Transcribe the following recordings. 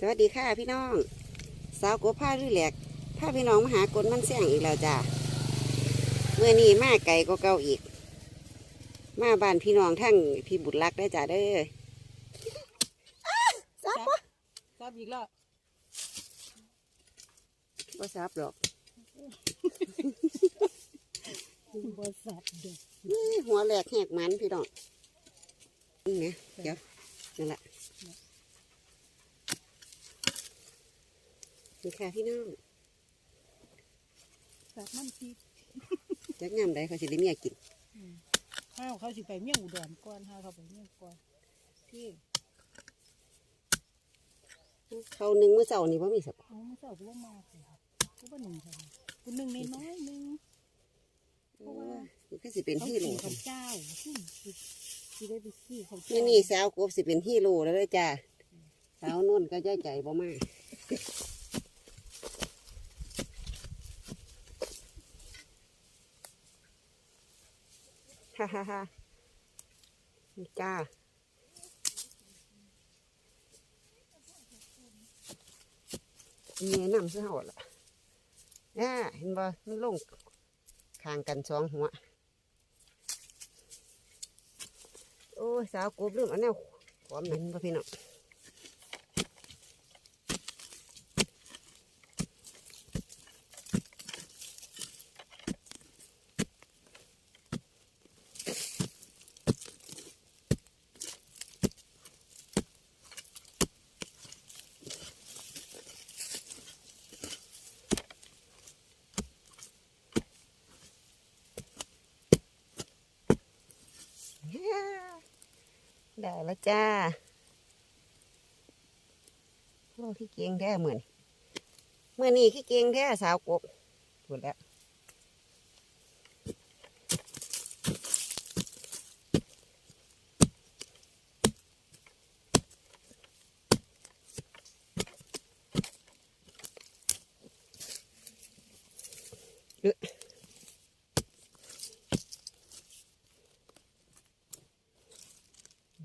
สวัสดีค่ะพี่น้อง สาวกบผ้าลุยแหลกผ้าพี่น้องมาหากลมันเสี่ยงอีกแล้วจ้าเมื่อนี้มาไก่ก็เก่าอีก มาบ้านพี่น้องทั้งพี่บุตรรักได้อจ้าเด้อซับปะทราบอีกแล้วบ่ซับหรอกบริษัทเด็กนี่หัวแหลกแหกมันพี่น้องนี่ไงเดี๋ยวนั่นแหละ นี่ค่ะพี่น้องสับมันทีจักยามใดเขาสิได้เมียกินข้าวเขาสิไปเมี่ยงอุดรก่อนข้าวเขาไปเมี่ยงก่อนพี่เขาหนึ่งเมื่อเช้านี่ว่ามีสับเอาไม่เจ้ากูว่ามาสิกูว่าหนึ่งจังกูหนึ่งในน้อยหนึ่งเพราะว่ามันก็สิเป็นเขาฮีขี่โร่ข้าวเจ้าที่ที่ได้ไปขี่ข้าวนี่เจ้านี่สาวกบสิเป็นฮีโร่แล้วเด้อจ้าสาวนุ่นก็ใจใจบ่มา ฮ่าฮ่าฮ่านี่จ้ามีแนะนำซะหอดละอ่าเห็นบ่มันลงคางกันสองหัว โอ้ยสาวกบเรื่องอันแนวความนั้นป่พี่น้อง ได้แล้วจ้าโอ้ขี้เกียงแท้เหมือนเมื่อนี้ขี้เกียงแท้สาวกบหมดแล้ว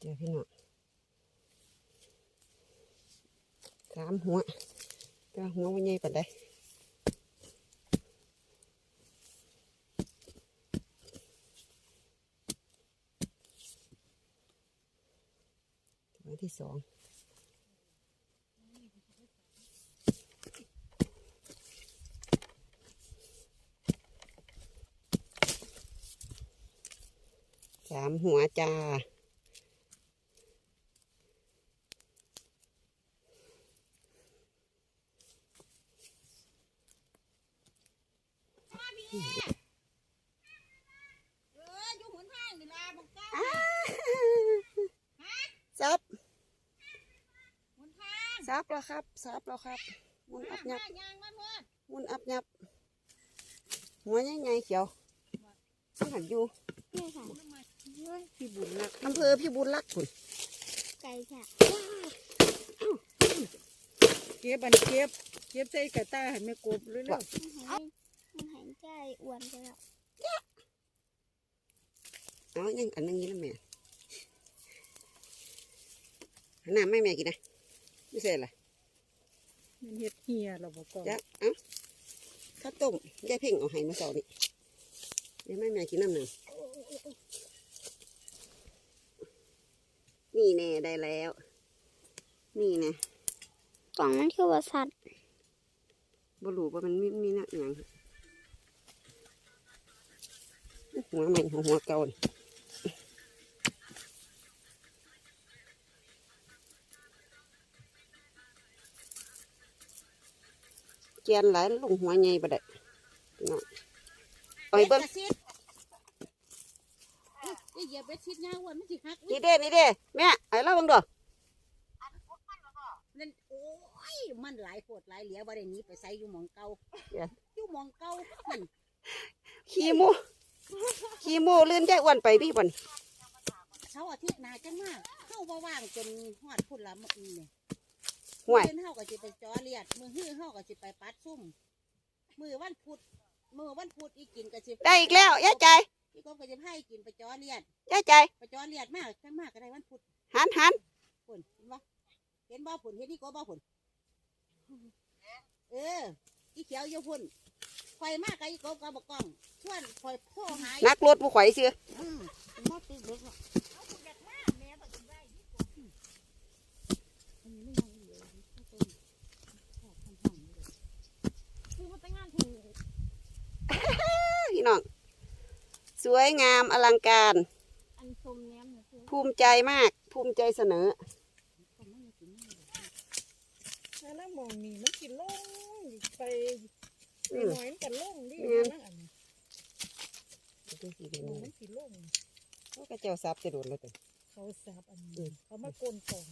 เจอพี่น้องสามหัวก็หัววันใหญ่ปานใดหัวที่สองสามหัวจ้า เอออยู่หนทางนี่ล่ะบอกจ้า ซับ หนทาง ซับแล้ว ครับซับแล้วครับหมุนอับยับยางมาเพื่อนหมุนอับยับ หัวใหญ่ๆเขียวต้องหันอยู่นี่ค่ะพี่บุญรักอำเภอพี่บุญรักคุณไก่ค่ะเก็บอันเก็บเก็บใส่กระตาให้แม่กบเรื่อยมันหายมันหายใจอ้วนไปแล้วเอายังอันนึงนี้นะแม่หน้าไม่แม่กินนะไม่ใช่เหรอๆ มันเฮ็ดเหียเราบอกก่อนจักเอ้าข้าวต้มยายเพ่งเอาให้มาสอนนี่เดี๋ยวแม่แม่กินน้ำหนึ่งนี่แน่ได้แล้ว นี่แน่กล่องมันคือบริษัทบรูว่ามันมีมีหน้าอย่างหัวใหม่หัวหัวเก่านี่เจีย นหลายลุงหัวใหญ่ประเด็พี่น้องไปเบิ้งเหยียบเบ็ดชิดยาวันมันสิหักนี่เด้นี่เด้แม่ไอ้เล่าบังดูนั่นโอ้ยมันหลายโคตรหลายเหลียบ่ได้หนี้ไปใส่อยู่หมองเก่าอยู่หมองเก่ามันขี้โมขี้โมเลื่อนแย่อ้วนไปพี่บ่นเสาอาทิตย์นาจังมากเข้าบ่ว่างจนฮอดพุ่นละมื้อนี้ ห่วย เพิ่นเฮาก็สิไปจอเลียดมือฮื้อเฮาก็สิไปปัดซุ่มมือวันพุธมือวันพุธอีกินก็สิได้อีกแล้วย่าใจอีกบก็สิให้กินไปจอเลียดย่าใจไปจอเลียดมากจังมากก็ได้วันพุธหันหันพุ่นเห็นบ่เห็นบ่พุ่นเห็นนี่ก็บ่พุ่นเอออีเขียวอยู่พุ่นไฟมากกับอีกบกับบักกล้องชวนคอยโทรหานักรถผู้ข่อยเสืออืมเป็นมอดตีเล็กอะคือมันเป็นงานถูก พี่น้อง สวยงามอลังการอันสมแนมเนี่ยคือภูมิใจมาก ภูมิใจเสนอแล้วมองนี่มันกินล่งไปอืไปมหน่อยมันกันล่งดิแม่นนั่นอันนี้ดูสิเดี๋ยวมองนี้มันกินล่งเขาก็เจ้าซับจะโดนแล้วแต่เขาสับอันอืนี้มเขามาโกนกล่อง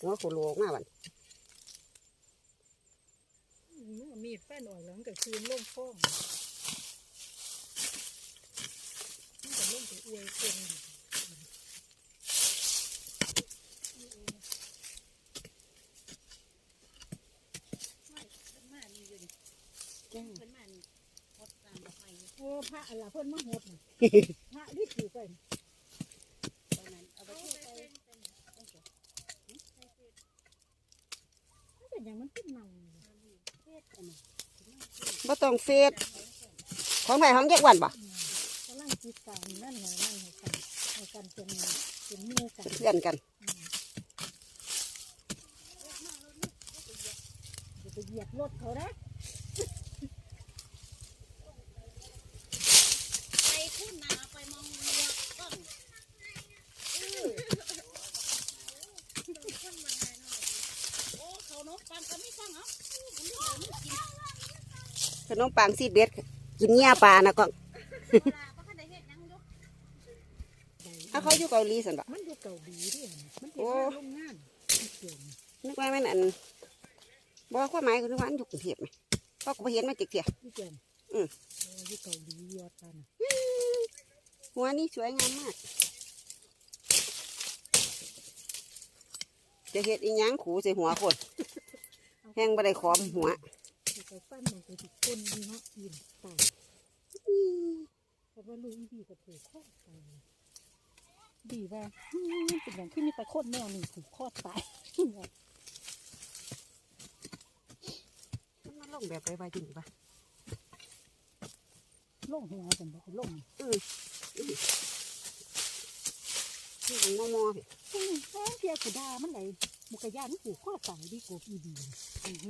หัวโคโลออกมาบันอื มีดฟันออกแล้วมันก็คืนล่งฟ้องมันก็ล่งไปอวยคนดิเป็นมานี่อยู่ดิเป็นมานี่พดตามไม้นี่โอ้พระอะไรเพิ่อนมาหดน่ะพระรีบอยู่กันตอนนั้นเอาไปเที่ยวไปมันเป็นอย่างมันขึ้นเมา บ่ต้องเฟดของไหนของแยกวันบ่กำลังจิตกานั่นไงนั่นให้กันให้กันเป็นเป็นหมู่กันเพื่อนกันอย่าไปเหยียบรถเขานะ ไปขึ้นนาไปมองเรือกล้องเออโอ้เขานกปังก็ไม่ฟังเหรอมันไม่เอามันกินขนมปังซีดเด็ดกินเงี้ยปลานะก็เวลาบ่ทันได้เฮ็ดหยังอยู่ถ้าเขาอยู่เกาหลีสันบ่มันอยู่เกาหลีเด้วยมันโอ้เป็นงานโรงงานที่เกี่ยวนึกว่าแม่นอันบ่ความหมายคือว่าอันอยู่กรุงเทพไหมเพราะกูบ่เห็นมาจิกเถียที่เกี่ยวอืมโอ้อยู่เกาหลียอดกันหัวนี่สวยงามมาก จะเห็ดอีหยังขูใส่หัวคน แห้งบ่ได้ขอมหัวที่ไปฟันมันไปติดก้นดีเนาะยินตายเพราะว่าลูกอีบีก็ถูกข้อตายดีว่าอืมเป็นอย่างที่มีแต่โคตรแนวนี่ถูกข้อตายมันลงแบบไรใบจริงปะล่งหัวเป็นแบบล่งที่มันมอมอพี่อืมแม่เพียกูดามันไหล มุกยานผูกข้อตายดีกว่าอีบี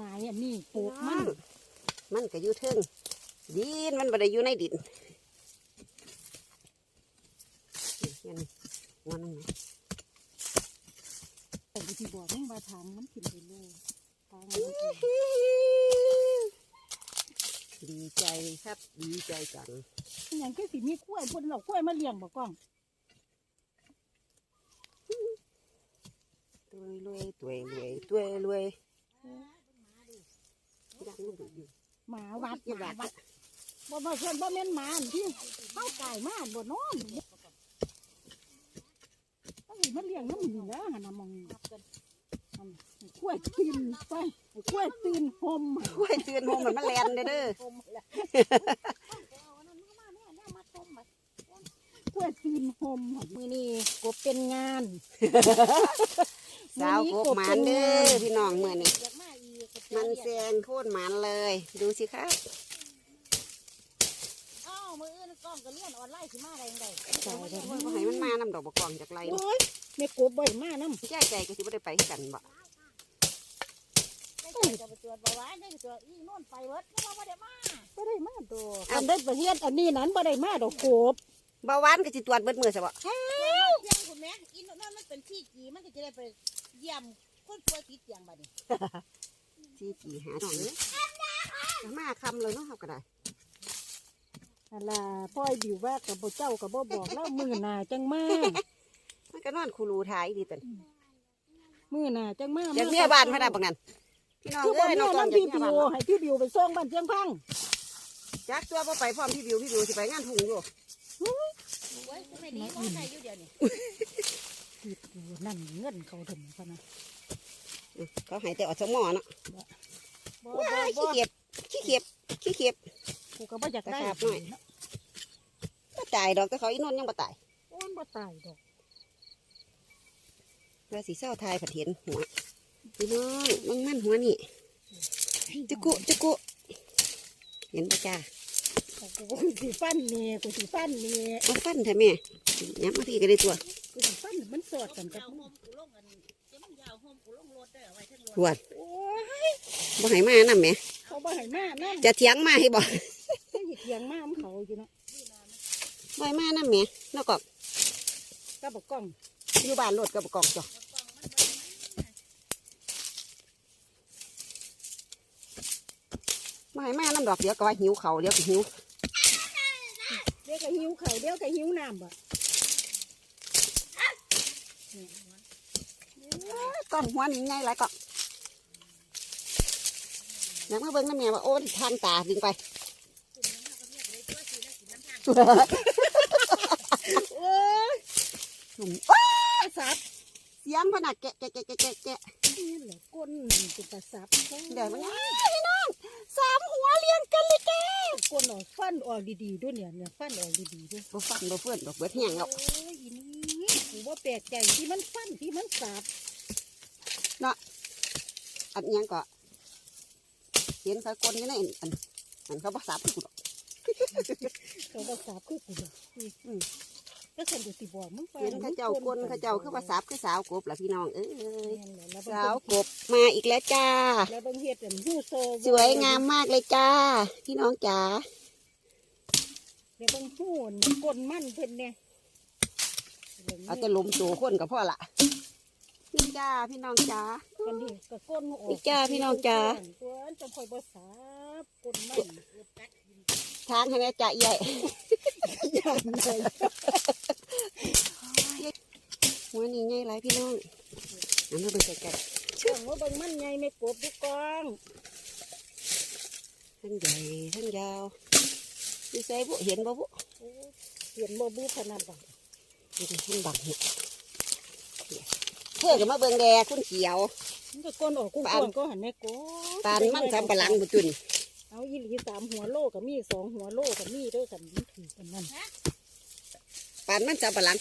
นายอันนี้ปลูกมัน มันก็อยู่เทิงดินมันบ่ได้อยู่ในดินนี่นี่หัวนั่นไหมแต่ที่บอกมึงว่าทางมันขึ้นไปเลยทางมันเองดีใจครับดีใจจังอหย่างคือสิมีกล้วยพนเรากล้วยมาเลี้ยงบ่กล้อง ตัวรวยตัวรวยตัวรวยดังมันดุอยู่หมาวัดหมาวัดบ่มาเชิญบ่แม่นหมาอันที่เข้าไก่มาบ่นอนต้องสิมันเลี้ยงน้ำนี่แหล้วหั่นน่ะมองอันกล้วยตื่นไปกล้วยตื่นหมกล้วยเตือนหงมันมาแลนเด้อเด้อหมแหละเอาอันนั้นมาแม่แม่มาต้มไปกล้วยตื่นหมมื้อนี้กบเป็นงาน สาวกบหมันเด้อพี่น้องมื้อนี้อยากมาอีกก็เจอมันเรียกแซงโคตรหมันเลย ดูสิครับอ้าวมืออื่นกล้องก็เลี้ยนออนไลน์สิมาได้ยังไงใช่เด้อบ่ให้มันมานำดอกบกกองจากไรเนาะโอ้ยแม่กบบ่อยมากน้ำย่ายใจก็สิบ่ได้ไปคือกันบ่ได้ใจจะไปตรวจเบาหวานได้ไปตรวจอีโน่นไปเวิร์ดเพราะว่าบ่ได้มาบ่ได้มาดอกอันได้ประเทศอันนี้นั้นบ่ได้มาดอกกบเบาหวานก็สิตรวจเบิดมื้อซะบ่เตียงคุณแม่อีโน่นมันเป็นที่จีมันก็จะได้ไป เยี่ยมคนป่วยติดเตียงบัดนี้ที่กี่หาหน่อยมาคำเลยเนาะเฮาก็ได้นั่นล่ะพ่อยบิวว่ากับบ่เจ้ากับบ่บอกแล้วมื้อหน้าจังมามันก็นอนคูรูทายดีตันมื้อหน้าจังมาจากเมียบ้านพะดาบักนั้นพี่น้องคือบ่เอ้ยแม่น้องตอนนำจากพี่เมียบิบ้านวให้พี่บิวไปส่งบ้านเชียงพังจักตัวบ่ไปพร้อมพี่บิวพี่บิวสิไปงานทุ่งอยู่โอ้ยคุณไม่ดีเพราะใครอยู่เดียวนี่ พี่บิวนั่นเงินเขาถึงพะนะเขาให้แต่อดสมอเนาะบ่ว้ายบ่ขี้เกียจขี้เกียจขี้เกียจกูก็บ่อยากได้ตะขาบหน่อยบ่ตายดอกแต่เขาอีนนท์ยังบ่ตายโอ้ยบ่ตายดอกว่าสีเศร้าทายผัดเห็นหัวพี่น้องมันมันหัวนี่จุกุจุกุเห็นปะจ้า กูสิฟันนี่กูสิฟันนี่เอาฟันเถอะแม่ย้ำมาพี่ก็ได้ตัวกูสิฟันมันสอดกันกับยาวมึโฮงมกูลงกันเจ้ามันยาวโฮมกูลงรถได้อเอาไว้ทั้งรถหวดโอ้ยบ่ให้มานํแม่เขาบ่ให้มานั่นจะเถียงมาให้บ่ไม่หยิบเถียงมามันเขาอยู่เนาะบ่ให้มานํแม่นอกกอกก็บอกกล้องอยู่บ้านรถก็บ่กอกจ้ะบ่ให้มานํดอกเดี๋ยวก็ว่าหิวเขาวเดี๋ยวก็หิวเดี๋ยวก็หิวเขาวเดี๋ยวก็หิวน้ำบ่ก้อนหัวนี่ไงหลายก็อยากมาเบิ่งน้ำแม่ว่าโอ้ยทางตาดึงไปโอ้ยหนุ่มว้าไอ้สับเสียงพนักแกะแกะแกะแกะแกะแกะนี่แหละก้นมันเป็นตาสับเดี๋ยวมันอ้าวพี่น้องสามหัว ออกฟันออกดีๆด้วยเนี่ยเนี่ยฟันออกดีๆด้วยบ่ฟันบ่เพื่อนดอกเบิดแห้งแล้วโอ้ยอีนี่กูว่าแปลกใจที่มันฟันที่มันสับอันอิหยังก็เห็นเขากลนอยู่ในอันอันอันเขาบ่สับกูดอกเขาว่าสับคือกูบอกอืมก็ฉันจะสิบอกมึงไปเห็นเขาเจ้ากลนเขาเจ้าคือว่าสับคือสาวกบล่ะพี่น้องเอ้ยแล้วสาวกบมาอีกแล้วจ้าแล้วบางเฮ็ดอันหูโซสวยงามมากเลยจ้า พี่น้องจ๋า แล้วบางหูนกลมันเพิ่นเนี่ยเอาแต่ลมโตคนกับพ่อละนี่จ้าพี่น้องจ๋ากันดิก็ก้นออกพี่จ้าพี่น้องจ้าตัวอันจะคอยบ่สับกลมันทางให้แม่จ่าใหญ่ย่านเลยหัวนี่ไงไรพี่น้องอันนี้ไปใส่กันเชื่องว่าเบางมันใหญ่ไม่กบทุกกองทั้งใหญ่ทั้งยาว ดูใส่บุเห็นบ่บุโอ้ยเห็นบ่บูขนาดบ่ดูดิมันบังเห็ดเพื่อจะมาเบิ่งแดคุณเขียวมันก็ก้นออกกุ้งกวางก็หันแม่กบปานมันทำปลาหลังบุจุนเอาอีหลีสามหัวโลกับมีสองหัวโลกับมีเด้วยกันมันถือกันนั่นปานมันทำปลาหลัง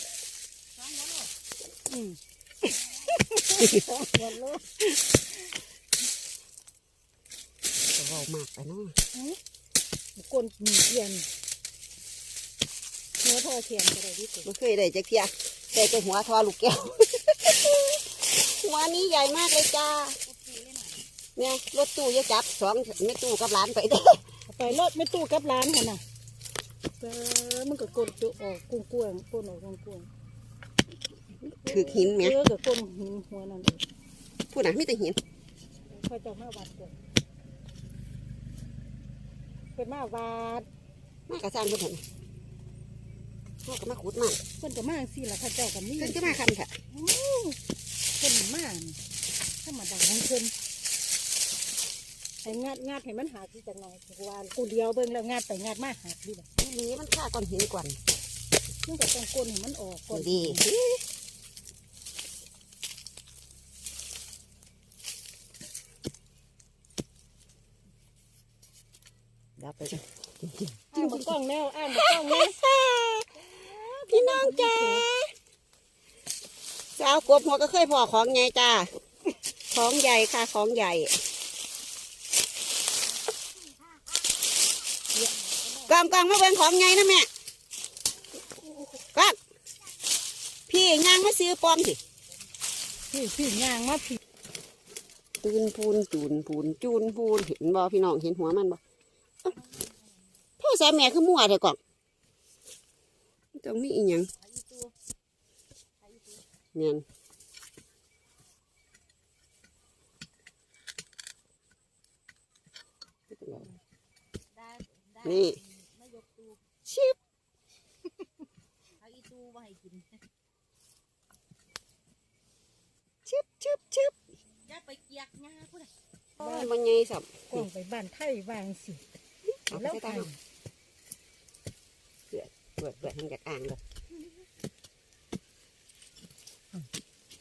อืมสองหัวโลก็เว้ามากไปเนาะ ก้นมีเทียนหัวทอเทียนก็ได้ที่สุดไม่เคยได้จักเทียได้แต่หัวทอลูกแก้ว หัวนี้ใหญ่มากเลยจ้าเนี่ยรถตู้จะจับสองไม่ตู้กับหลานไปเด้อไปรถไม่ตู้กับร้านค่ะน่ะเออมันก็ก้นตัวออกกุ้งกวางก้นออกกุ้งกวางถือหินแหม่เออกับก้นหินหัวนั่นเองพูดนะมีแต่หินค่อยจะมาวัดก่อน เป็นมาวัดมากระสร้างเพิ่นเถอะพ่อก็มาขุดมันเพิ่นก็มาสิล่ะข้าเจ้ากับนี่เพิ่นก็มาคันค่ะเพิ่นมานี่ธรรมดาของเพิ่นให้งาดงาดให้มันหาที่จังหน่อยกูว่ากูเดียวเบิ่งแล้วงาดไปงาดมาหาดีแบบนี่มันฆ่าก้อนหินก่อนมันก็ต้องกลนให้มันออกก่อนดี เดี๋ยวไปจ้ะอ้างกล้องแล้วอ้างบนกล้องแล้วพี่น้องจ้าสาวกบหัวก็เคยพอของใหญ่จ้าของใหญ่ค่ะของใหญ่กองกองมาเบิ่งของใหญ่นะแม่ก็พี่ย่างมาซื้อปอมสิพี่พี่ย่างมาพี่ตูนปูนจูนปูนจูนปูนเห็นบ่พี่น้องเห็นหัวมันบ่เอ้าพ่อ สาแม่คือมั่วเถอะก่อนต้องมีอีหยังเนี่ยนี่มายกตูชิบเอาอีตูมาให้กินชิบชิบชิบอย่าไปเกียกงาพุ่นน่ะโอ้ยมันใหญ่สับกล้องไปบ้านไทยวางสิเอาไปแล้ วใส่กัตานเปิดเปิดทางจากอ่างเลย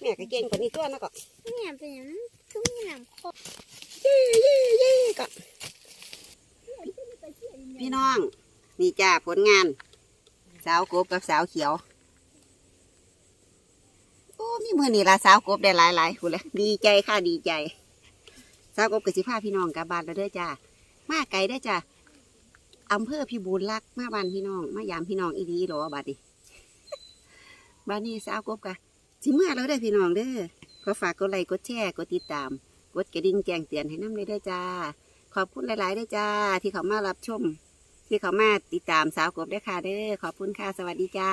แม่ก็เก่งกว่านี้ตัวนะก็เนี่เป็นอย่างนั้นคือมีหนามคอเย่เย่เย่ก็พี่น้องนี่จ้าผลงาน สาวกบกับสาวเขียว โอ้มีมือนี่ละสาวกบได้หลายหลายๆคุณละดีใจค่ะดีใจ สาวกบกับสิพาพี่น้องกับบ้านแล้วเด้อจ้ามาไกลได้จ้า อำเภอพิบูลรักษ์มาบ้านพี่น้องมายามพี่น้องอีดีหรอบัดนี้บ้านนี้สาวกบกะสิเมื่อเราได้พี่น้องเด้อขอฝากกดไลค์กดแชร์กดติดตาม กดกระดิ่งแจ้งเตือนให้น้ำเลยได้จ้า ขอบคุณหลายๆได้จ้า ที่เขามารับชม ที่เขามาติดตามสาวกบได้ค่ะเด้อขอบคุณค่ะสวัสดีจ้า